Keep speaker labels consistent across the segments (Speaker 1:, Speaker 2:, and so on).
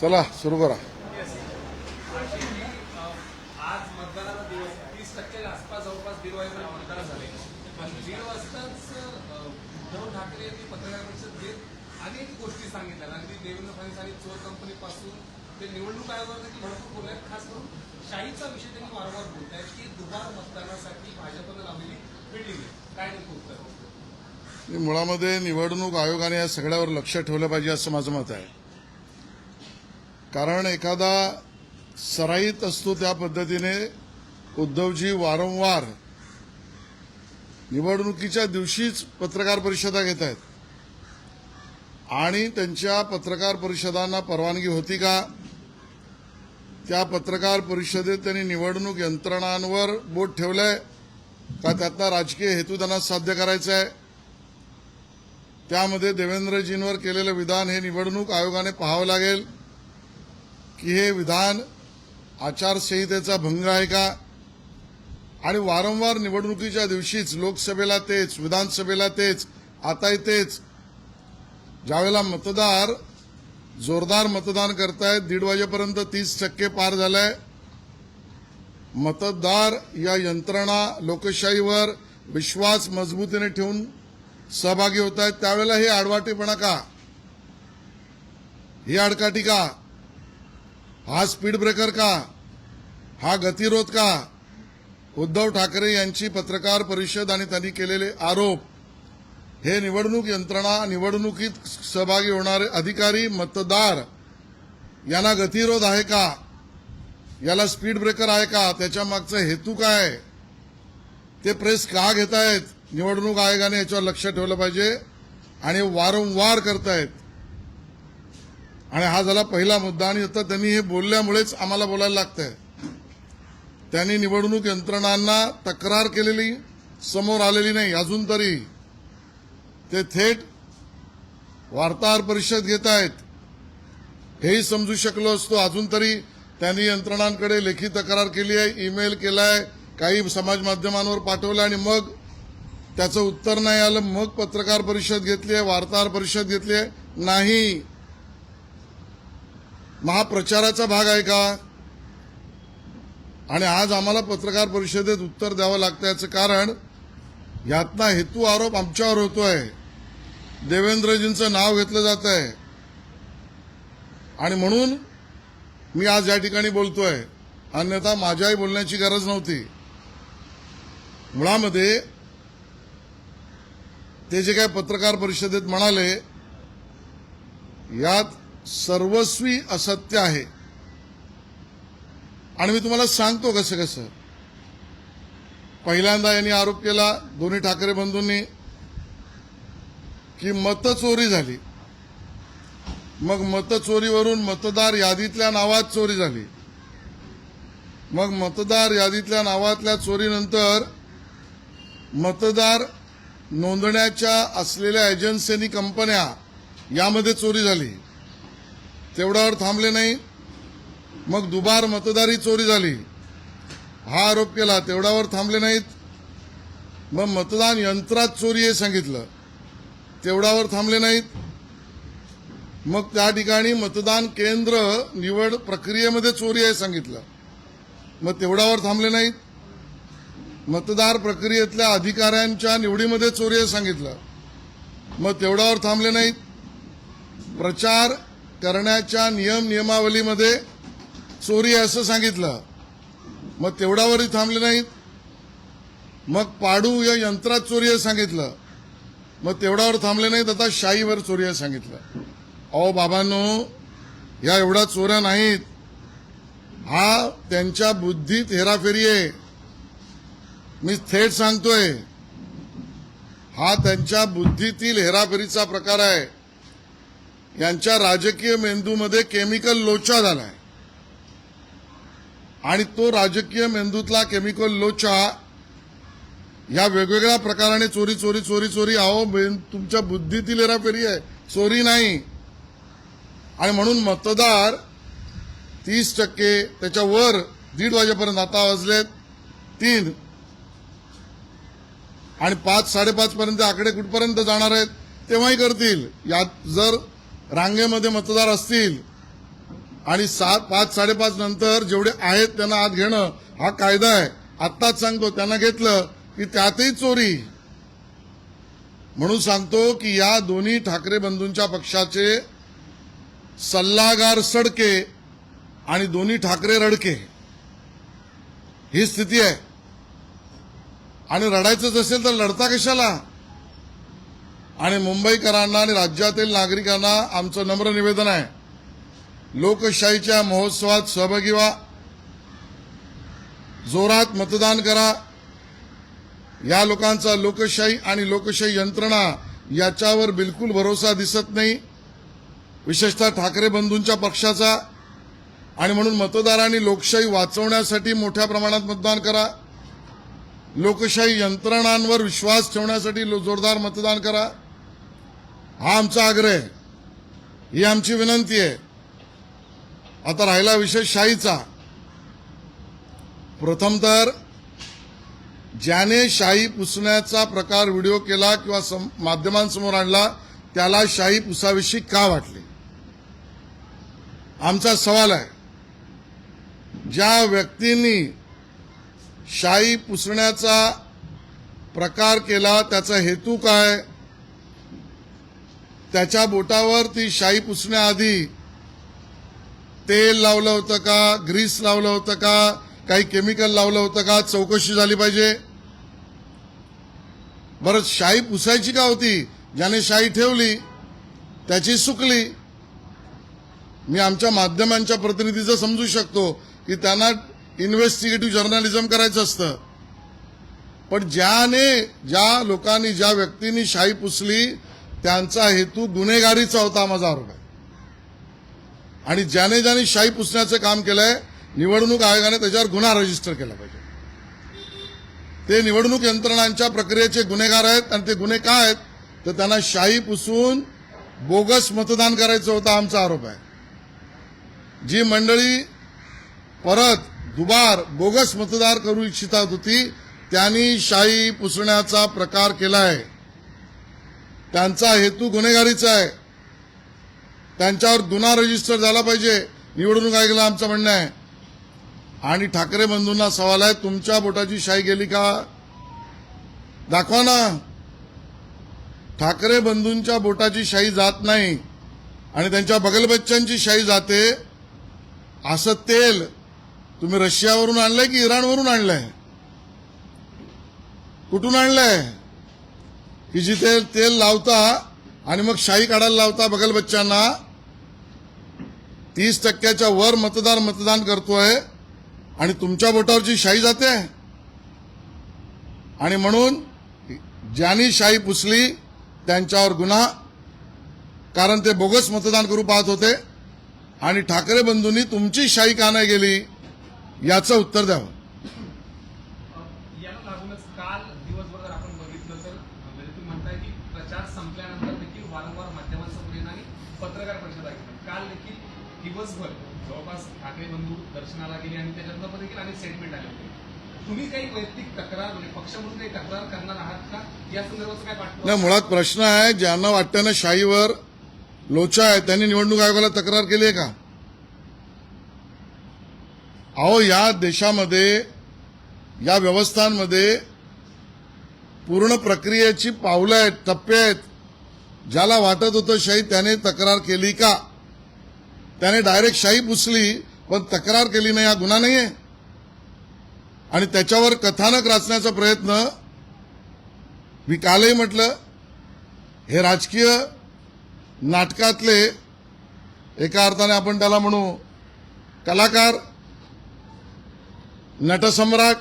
Speaker 1: चला सुरू करा.
Speaker 2: आज मतदानाचा दिवस. तीस टक्क्याच्या आसपास जवळपास दीड वाजेपर्यंत मतदान झाले पण दीड वाजताच अं, उद्धव ठाकरे यांनी पत्रकार परिषद घेत अनेक गोष्टी सांगितल्या. अगदी देवेंद्र फडणवीस आणि चोर कंपनीपासून ते निवडणूक आयोगावर देखील भरपूर बोलले खास करून शाहीचा विषय त्यांनी वारंवार बोलत आहेत की दुबार मतदानासाठी भाजपनं लावलेली बिल्डिंग आहे काय नेमकं उत्तर?
Speaker 1: आणि मुळामध्ये निवडणूक आयोगाने या सगळ्यावर लक्ष ठेवलं पाहिजे असं माझं मत आहे. कारण एखादा सराईत असतो त्या पद्धतीने उद्धवजी वारंवार निवडणुकीच्या दिवशीच पत्रकार परिषदा घेत आहेत. आणि त्यांच्या पत्रकार परिषदांना परवानगी होती का? त्या पत्रकार परिषदेत त्यांनी निवडणूक यंत्रणांवर बोट ठेवलंय का? त्यातला राजकीय हेतू त्यांना साध्य करायचा आहे त्यामध्ये देवेंद्रजींवर केलेलं विधान हे निवडणूक आयोगाने पाहावं लागेल. की हे विधान आचारसंहितेचा भंग आहे का? आणि वारंवार निवडणुकीच्या दिवशीच लोकसभेला तेच विधानसभेला तेच आताही तेच. ज्यावेळेला मतदार जोरदार मतदान करतायत दीड वाजेपर्यंत तीस टक्के पार झालंय. मतदार या यंत्रणा लोकशाहीवर विश्वास मजबूतीने ठेवून सहभागी होत आहेत त्यावेळेला हे आडवाटेपणा का? ही आडकाठी का? हा स्पीड ब्रेकर का? हा गतिरोध का? उद्धव ठाकरे यांची पत्रकार परिषद आणि त्यांनी केलेले आरोप. हे निवडणूक यंत्रणा निवडणुकीत सहभागी होणारे अधिकारी मतदार यांना गतिरोध आहे का? याला स्पीड ब्रेकर आहे का? त्याच्या मागचा हेतू काय ते प्रेस का घेत आहेत निवडणूक आयोगाने याच्यावर लक्ष ठेवलं पाहिजे आणि वारंवार करतायत. आणि हा झाला पहिला मुद्दा आणि आता त्यांनी हे बोलल्यामुळेच आम्हाला बोलायला लागतंय. त्यांनी निवडणूक यंत्रणांना तक्रार केलेली समोर आलेली नाही अजून तरी. ते थेट वार्ताहर परिषद घेत आहेत. हेही समजू शकलो असतो अजून तरी त्यांनी यंत्रणांकडे लेखी तक्रार केली आहे ईमेल केलाय काही समाज माध्यमांवर पाठवलं आणि मग त्याचं उत्तर नाही आलं मग पत्रकार परिषद घेतली आहे वार्ताहर परिषद घेतली आहे नाही. महाप्रचाराचा भाग आहे का? आणि आज आम्हाला पत्रकार परिषदेत उत्तर द्यावं लागतं याचं कारण यातना हेतू आरोप आमच्यावर होतोय. देवेंद्रजींचं नाव घेतलं जात आहे आणि म्हणून मी आज या ठिकाणी बोलतोय. अन्यथा माझ्याही बोलण्याची गरज नव्हती. मुळामध्ये ते जे काय पत्रकार परिषदेत म्हणाले यात सर्वस्वी असत्य आहे. आणि मी तुम्हाला सांगतो कसं कसं. पहिल्यांदा यांनी आरोप केला दोन्ही ठाकरे बंधूंनी की मतचोरी झाली. मग मतचोरीवरून मतदार यादीतल्या नावात चोरी झाली. मग मतदार यादीतल्या नावातल्या चोरीनंतर मतदार नोंदण्याच्या असलेल्या एजन्सीनी कंपन्या यामध्ये चोरी झाली. तेवढ्यावर थांबले नाही. मग दुबार मतदारी चोरी झाली. हा आरोप केला तेवढ्यावर थांबले नाहीत. मग मतदान यंत्रात चोरी हे सांगितलं. तेवढ्यावर थांबले नाहीत. मग त्या ठिकाणी मतदान केंद्र निवड प्रक्रियेमध्ये चोरी आहे सांगितलं. मग तेवढ्यावर थांबले नाहीत. मतदार प्रक्रियेतल्या अधिकाऱ्यांच्या निवडीमध्ये चोरी आहे सांगितलं. मग तेवढ्यावर थांबले नाहीत. प्रचार करण्याच्या नियम नियमावलीमध्ये चोरी असं सांगितलं. मग तेवढ्यावरही थांबले नाहीत. मग पाडू या यंत्रात चोरी आहे सांगितलं. मग तेवढ्यावर थांबले नाहीत आता शाईवर चोरी आहे सांगितलं. अहो बाबांनो या एवढ्या चोऱ्या नाहीत. हा त्यांच्या बुद्धीत हेराफेरी आहे. मी थेट सांगतोय हा त्यांच्या बुद्धीतील हेराफेरीचा प्रकार आहे. यांच्या राजकीय मेंदूमध्ये केमिकल लोचा झालाय. आणि तो राजकीय मेंदूतला केमिकल लोचा या वेगवेगळ्या प्रकाराने चोरी चोरी चोरी चोरी अहो तुमच्या बुद्धीतील हेराफेरी आहे. चोरी नाही. आणि म्हणून मतदार तीस टक्के त्याच्यावर दीड वाजेपर्यंत आता वाजलेत तीन. आणि पाच साडेपाच पर्यंत आकडे कुठपर्यंत जाणार आहेत तेव्हाही करतील. यात जर रांगेमध्ये मतदार असतील. आणि सात पाच साडेपाच नंतर जेवढे आहेत त्यांना आत घेणं हा कायदा आहे. आत्ताच सांगतो त्यांना घेतलं की त्यातही चोरी. म्हणून सांगतो की या दोन्ही ठाकरे बंधूंच्या पक्षाचे सल्लागार सडके आणि दोन्ही ठाकरे रडके. ही स्थिती आहे. आणि रडायचंच असेल तर लढता कशाला? आणि मुंबईकरांना आणि राज्यातील नागरिकांना आमचं नम्र निवेदन आहे. लोकशाहीच्या महोत्सवात सहभागी व्हा. जोरात मतदान करा. या लोकांचा लोकशाही आणि लोकशाही यंत्रणा याच्यावर बिलकुल भरोसा दिसत नाही. विशेषतः ठाकरे बंधूंच्या पक्षाचा. आणि म्हणून मतदारांनी लोकशाही वाचवण्यासाठी मोठ्या प्रमाणात मतदान करा. लोकशाही यंत्रणांवर विश्वास ठेवण्यासाठी लो- जोरदार मतदान करा. हा आमचा आग्रह आहे. ही आमची विनंती आहे. आता राहिला विषय शाहीचा. प्रथम तर ज्याने शाही पुसण्याचा प्रकार व्हिडिओ केला किंवा सम- माध्यमांसमोर आणला त्याला शाही पुसाविषयी का वाटली? आमचा सवाल आहे. ज्या व्यक्तींनी शाही पुसण्याचा प्रकार केला त्याचा हेतू काय? त्याच्या बोटावर ती शाई पुसण्याआधी तेल लावलं होतं का ग्रीस लावलं होतं का काही केमिकल लावलं होतं का चौकशी झाली पाहिजे. बरं शाई पुसायची का होती? ज्याने शाई ठेवली त्याची सुकली. मी आमच्या माध्यमांच्या प्रतिनिधीचं समजू शकतो की त्यांना इन्व्हेस्टिगेटिव्ह जर्नलिझम करायचं असतं. पण ज्याने ज्या लोकांनी ज्या व्यक्तींनी शाही पुसली त्यांचा हेतू गुन्हेगारीचा होता माझा आरोप आहे आणि ज्याने ज्याने शाही पुसण्याचं काम केलंय निवडणूक आयोगाने त्याच्यावर गुन्हा रजिस्टर केला पाहिजे. ते निवडणूक यंत्रणांच्या प्रक्रियेचे गुन्हेगार आहेत आणि ते गुन्हे काय आहेत? तर त्यांना शाही पुसून बोगस मतदान करायचं होतं आमचा आरोप आहे. जी मंडळी परत दुबार बोगस मतदार करू इच्छितात होती त्यांनी शाही पुसण्याचा प्रकार केला आहे त्यांचा हेतू गुन्हेगारीचा आहे. त्यांच्यावर गुन्हा रजिस्टर झाला पाहिजे. निवडणूक आयोगाला आमचं म्हणणं आहे. आणि ठाकरे बंधूंना सवाल आहे तुमच्या बोटाची शाही गेली का? दाखवा ना. ठाकरे बंधूंच्या बोटाची शाही जात नाही आणि त्यांच्या बगलबच्च्यांची शाही जाते असं तेल तुम्ही रशियावरून आणलंय की इराणवरून आणलंय? कुठून आणलंय? की जिथे तेल लावता आणि मग शाही काढायला लावता बगल बच्चांना तीस टक्क्याच्या वर मतदार मतदान करतोय आणि तुमच्या बोटावरची शाही जाते. आणि म्हणून ज्यांनी शाही पुसली त्यांच्यावर गुन्हा कारण ते बोगस मतदान करू पाहत होते. आणि ठाकरे बंधूंनी तुमची शाही का नाही गेली याचं उत्तर द्यावं
Speaker 2: याला लागूनच काल दिवसभर जर आपण बघितलं तर म्हणजे तुम्ही म्हणताय की प्रचार संपल्यानंतर देखील वारंवार माध्यमांसमोर येणं आणि पत्रकार परिषदा घेणं काल देखील दिवसभर जवळपास ठाकरे बंधू दर्शनाला गेले आणि त्याच्यानंतर देखील अनेक स्टेटमेंट आले होते. तुम्ही काही वैयक्तिक तक्रार म्हणजे पक्ष म्हणून काही तक्रार करणार आहात का? या संदर्भात काय वाटतं?
Speaker 1: नाही मुळात प्रश्न आहे ज्यांना वाटतं ना शाहीवर लोचा आहे त्यांनी निवडणूक आयोगाला तक्रार केली आहे का? अहो या देशामध्ये या व्यवस्थांमध्ये पूर्ण प्रक्रियेची पावलं आहेत टप्पे आहेत. ज्याला वाटत होतं शाही त्याने तक्रार केली का? त्याने डायरेक्ट शाही पुसली पण तक्रार केली नाही हा गुन्हा नाही आहे आणि त्याच्यावर कथानक रचण्याचा प्रयत्न मी कालही म्हटलं हे राजकीय नाटकातले एका अर्थाने आपण त्याला म्हणू कलाकार नटसम्राट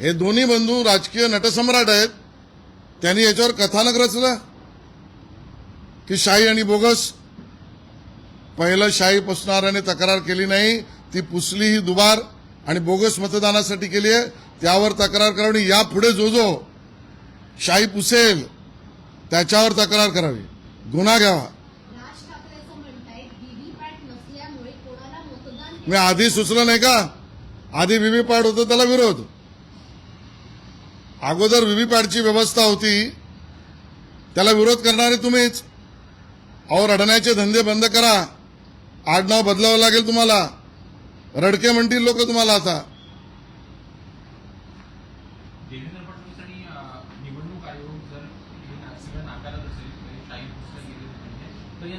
Speaker 1: हे दोन्ही बंधू राजकीय नटसम्राट आहेत. त्यांनी याच्यावर कथानक रचलं की शाही आणि बोगस. पहिलं शाही पुसणाऱ्याने तक्रार केली नाही ती पुसली ही दुबार. आणि बोगस मतदानासाठी केली आहे. त्यावर तक्रार करावी यापुढे जो जो शाही पुसेल त्याच्यावर तक्रार करावी. गुन्हा घ्यावा. मी आधी सुचलं नाही का? आधी व्हीव्हीपॅट होतं त्याला विरोध. अगोदर व्हीव्हीपॅटची व्यवस्था होती. त्याला विरोध करणारे तुम्हीच. अहो रडण्याचे धंदे बंद करा. आडनाव बदलावं लागेल तुम्हाला. रडके म्हणतील लोक तुम्हाला आता.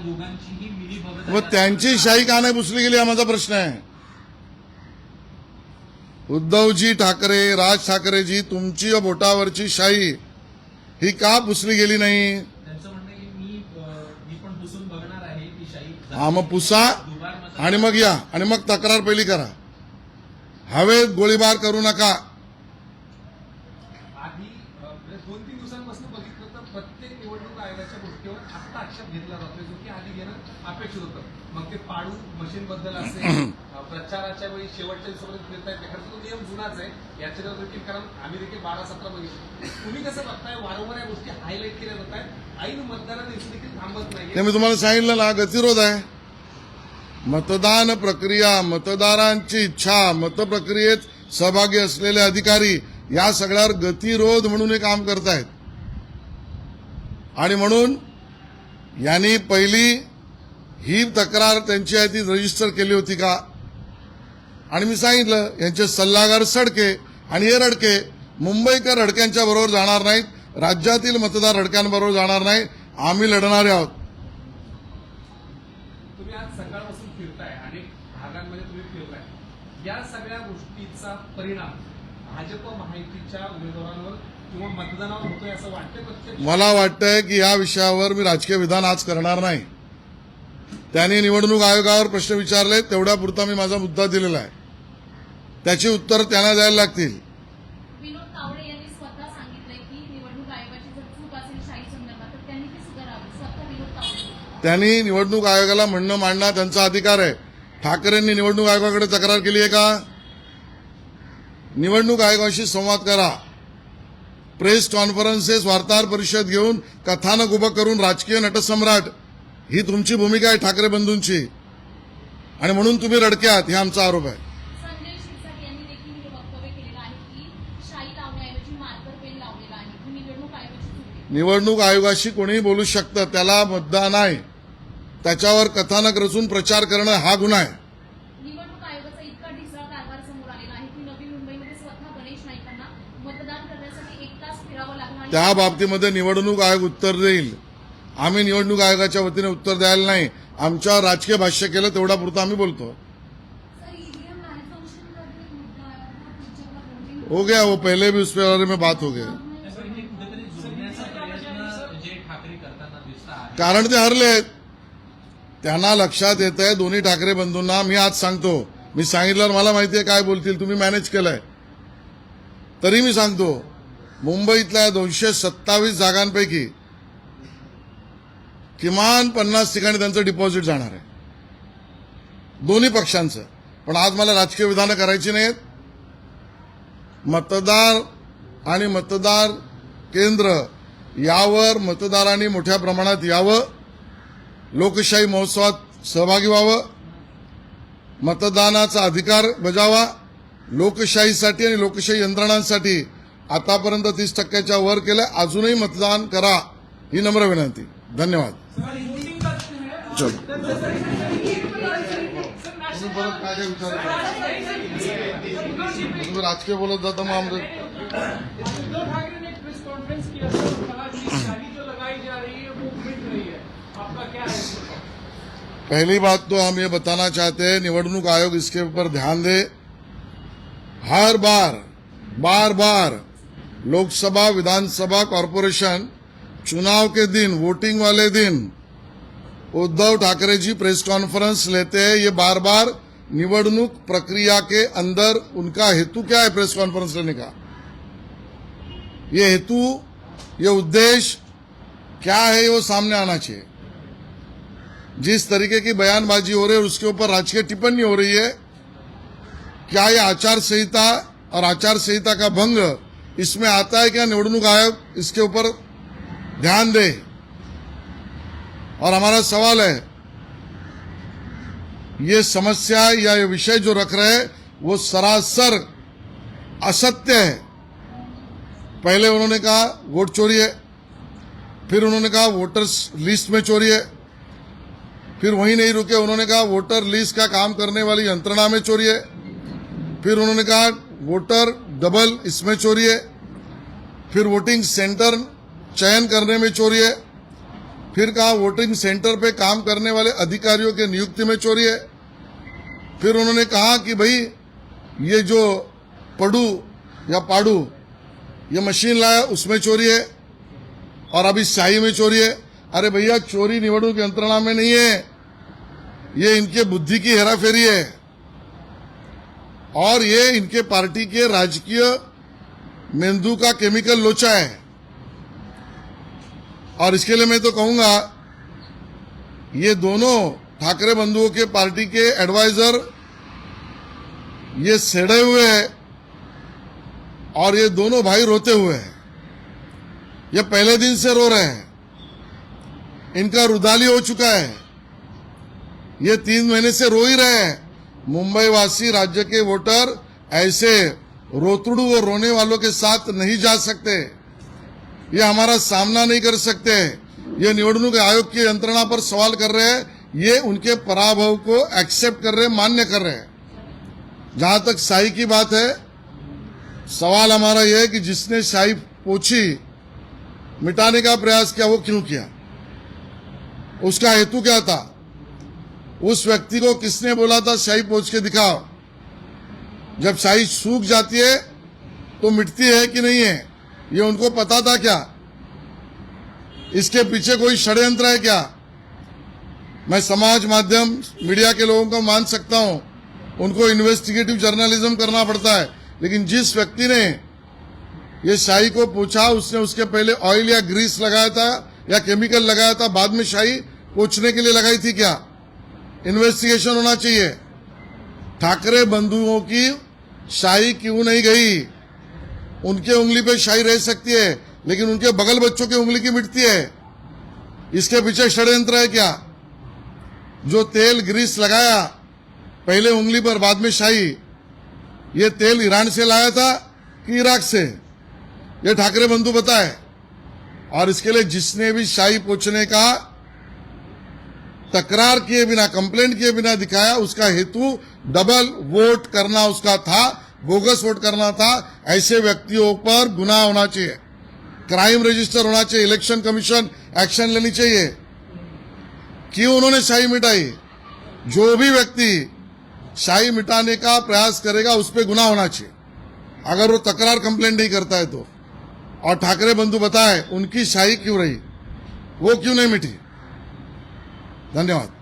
Speaker 3: असेल म्हणजे या
Speaker 1: त्यांची शाही का नाही पुसली गेली हा माझा प्रश्न आहे. उद्धवजी ठाकरे राज ठाकरेजी तुमची व बोटावरची शाही ही का पुसली गेली नाही? हा मग पुसा. आणि मग या आणि मग तक्रार पहिली करा. हवेत गोळीबार करू नका.
Speaker 2: आधी अ, म्हणजे दोन तीन दिवसांपासून बघितलं तर प्रत्येक निवडणूक आयोगाच्या गोष्टीवर आत्ता आक्षेप घेतला जातोय जो की आधी घेणं अपेक्षित होतं. मग ते पाडू मशीन बद्दल असेल अ, प्रचाराच्या वेळी शेवटच्या दिवसापर्यंत तो नियम जुनाच आहे. देखील कारण आम्ही देखील बारा सतरा बघितलं तुम्ही कसं बघताय वारंवार या गोष्टी हायलाईट केल्या जात आहेत ऐन देखील थांबत
Speaker 1: ते
Speaker 2: नाहीये
Speaker 1: मी तुम्हाला सांगितलं गतिरोध आहे. मतदान प्रक्रिया मतदारांची इच्छा मतप्रक्रियेत सहभागी असलेले अधिकारी या सगळ्यावर गतिरोध म्हणून हे काम करतायत. आणि म्हणून यांनी पहिली ही तक्रार त्यांची आहे ती रजिस्टर केली होती का? आणि मी सांगितलं यांचे सल्लागार सडके आणि हे रडके मुंबईकर रडक्यांच्या बरोबर जाणार नाहीत राज्यातील मतदार रडक्यांबरोबर जाणार नाही आम्ही लढणारे आहोत
Speaker 2: तुम्ही आज सकाळपासून फिरताय अनेक भागांमध्ये तुम्ही फिरताय या सगळ्या गोष्टीचा परिणाम भाजप माहितीच्या उमेदवारांवर किंवा मतदानावर होतोय असं वाटतंय प्रत्यक्ष?
Speaker 1: मला वाटतंय की या विषयावर मी राजकीय विधान आज करणार नाही. त्यांनी निवडणूक आयोगावर प्रश्न विचारले तेवढ्या पुरता मी माझा मुद्दा दिलेला आहे. त्याची उत्तर त्यांना द्यायला लागतील.
Speaker 4: विनोद तावडे यांनी स्वतः सांगितलंय की निवडणूक आयोगाची जर चूक असेल शाही संदर्भात तर त्यांनी ती सुधारावी. स्वतः विनोद तावडे
Speaker 1: त्यांनी निवडणूक आयोगाला म्हणणं मांडणं त्यांचा अधिकार आहे. ठाकरेंनी निवडणूक आयोगाकडे तक्रार केली आहे का? निवडणूक आयोगाशी संवाद करा. प्रेस कॉन्फरन्सेस वार्ताहर परिषद घेऊन कथानक उभं करून राजकीय नटसम्राट ही तुमची भूमिका आहे ठाकरे बंधूंची. आणि म्हणून तुम्ही रडक्यात हे आमचा आरोप आहे.
Speaker 4: आहे आहे. निवडणूक आहे.
Speaker 1: आयोगाशी कोणीही बोलू शकतं त्याला मुद्दा नाही. त्याच्यावर कथानक रचून प्रचार करणं हा गुन्हा आहे
Speaker 4: निवडणूक आयोगाचा इतका ढिसळा कारभार समोर आलेला आहे की नवी मुंबईमध्ये स्वतः गणेश नाईकांना मतदान करण्यासाठी एक तास फिरावं लागलं आणि
Speaker 1: त्या बाबतीमध्ये निवडणूक आयोग उत्तर देईल. आम्ही निवडणूक आयोगाच्या वतीने उत्तर द्यायला नाही. आमच्या राजकीय भाष्य केलं तेवढा पुरतं आम्ही बोलतो. हो गया वो पहले भी उस बारे में बात हो
Speaker 3: गया.
Speaker 1: कारण ते हरले त्यांना लक्षात येत आहे दोन्ही ठाकरे बंधूंना मी आज सांगतो. मी सांगितल्यावर मला माहिती आहे काय बोलतील तुम्ही मॅनेज केलंय. तरी मी सांगतो. मुंबईतल्या दोनशे सत्तावीस जागांपैकी किमान पन्नास ठिकाणी त्यांचं डिपॉझिट जाणार आहे. दोन्ही पक्षांचं. पण आज मला राजकीय विधानं करायची नाहीत. मतदार आणि मतदार केंद्र यावर मतदारांनी मोठ्या प्रमाणात यावं. लोकशाही महोत्सवात सहभागी व्हावं. मतदानाचा अधिकार बजावा. लोकशाहीसाठी आणि लोकशाही यंत्रणांसाठी आतापर्यंत तीस टक्क्याच्या वर केलं अजूनही मतदान करा ही नम्र विनंती. धन्यवाद. चलो. परत काय विचार तुम्ही राजकीय बोलत जाता मग आमचं. पहली बात तो हम ये बताना चाहते हैं निवडणूक आयोग इसके ऊपर ध्यान दे. हर बार बार बार लोकसभा, विधानसभा कॉरपोरेशन, चुनाव के दिन, वोटिंग वाले दिन, उद्धव ठाकरे जी प्रेस कॉन्फ्रेंस लेते हैं। ये बार बार निवडणूक प्रक्रिया के अंदर उनका हेतु क्या है प्रेस कॉन्फ्रेंस लेने का? ये हेतु, ये उद्देश्य क्या है वो सामने आना चाहिए। जिस तरीके की बयानबाजी हो रही है, उसके ऊपर राजकीय टिप्पणी हो रही है, क्या ये आचार संहिता और आचार संहिता का भंग इसमें आता है क्या निवडणूक आयोग इसके ऊपर ध्यान दे। और हमारा सवाल है, ये समस्या या ये विषय जो रख रहे वो सरासर असत्य है। पहले उन्होंने कहा वोट चोरी है, फिर उन्होंने कहा वोटर्स लिस्ट में चोरी है, फिर वहीं नहीं रुके, उन्होंने कहा वोटर लिस्ट का काम करने वाली यंत्रणा में चोरी है, फिर उन्होंने कहा वोटर डबल इसमें चोरी है, फिर वोटिंग सेंटर चयन करने में चोरी है, फिर कहा वोटिंग सेंटर पे काम करने वाले अधिकारियों के नियुक्ति में चोरी है, फिर उन्होंने कहा कि भाई, ये जो पड़ू या पाड़ू, ये मशीन लाया, उसमें चोरी है, और अभी शाही में चोरी है। अरे भैया, चोरी निवडणूक यंत्रणा में नहीं है, ये इनके बुद्धि की हेराफेरी है। और ये इनके पार्टी के राजकीय मेंदू का केमिकल लोचा है। और इसके लिए मैं तो कहूँगा, ये दोनों ठाकरे बंधुओं के पार्टी के एडवाइजर ये सेड़े हुए हैं और ये दोनों भाई रोते हुए हैं। ये पहले दिन से रो रहे हैं। इनका रुदाली हो चुका है। ये तीन महीने से रो ही रहे हैं। मुंबई वासी राज्य के वोटर ऐसे रोतड़ू और रोने वालों के साथ नहीं जा सकते। ये हमारा सामना नहीं कर सकते। ये निवडणूक आयोग की यंत्रणा पर सवाल कर रहे हैं। ये उनके पराभव को एक्सेप्ट कर रहे मान्य कर रहे हैं। जहाँ तक शाही की बात है, सवाल हमारा यह है कि जिसने शाही पोछी मिटाने का प्रयास किया, वो क्यों किया? उसका हेतु क्या था? उस व्यक्ति को किसने बोला था? शाही पोछ के दिखाओ। जब शाही सूख जाती है तो मिटती है कि नहीं है? ये उनको पता था क्या? इसके पीछे कोई षड्यंत्र है क्या? मैं समाज माध्यम, मीडिया के लोगों को मान सकता हूँ। उनको इन्वेस्टिगेटिव जर्नलिज्म करना पड़ता है। लेकिन जिस व्यक्ति ने ये शाही को पूछा, उसने उसके पहले ऑयल या ग्रीस लगाया था या केमिकल लगाया था, बाद में शाही पोछने के लिए लगाई थी क्या? इन्वेस्टिगेशन होना चाहिए। ठाकरे बंधुओं की शाही क्यों नहीं गई? उनके उंगली पे शाही रह सकती है, लेकिन उनके बगल बच्चों की उंगली की मिटती है। इसके पीछे षड्यंत्र है क्या? जो तेल ग्रीस लगाया, पहले उंगली पर, बाद में शाही। ये तेल ईरान से लाया था कि इराक से? ये ठाकरे बंधु बताए। और इसके लिए जिसने भी शाही पूछने का तकरार किए बिना कंप्लेंट किए बिना दिखाया, उसका हेतु डबल वोट करना उसका था बोगस वोट करना था। ऐसे व्यक्तियों पर गुना होना चाहिए। क्राइम रजिस्टर होना चाहिए इलेक्शन कमीशन एक्शन लेनी चाहिए। क्यों उन्होंने शाही मिटाई? जो भी व्यक्ति शाही मिटाने का प्रयास करेगा, उस पर गुना होना चाहिए। अगर वो तकरार कंप्लेंट नहीं करता है तो। और ठाकरे बंधु बताए, उनकी शाही क्यों रही? वो क्यों नहीं मिटी? धन्यवाद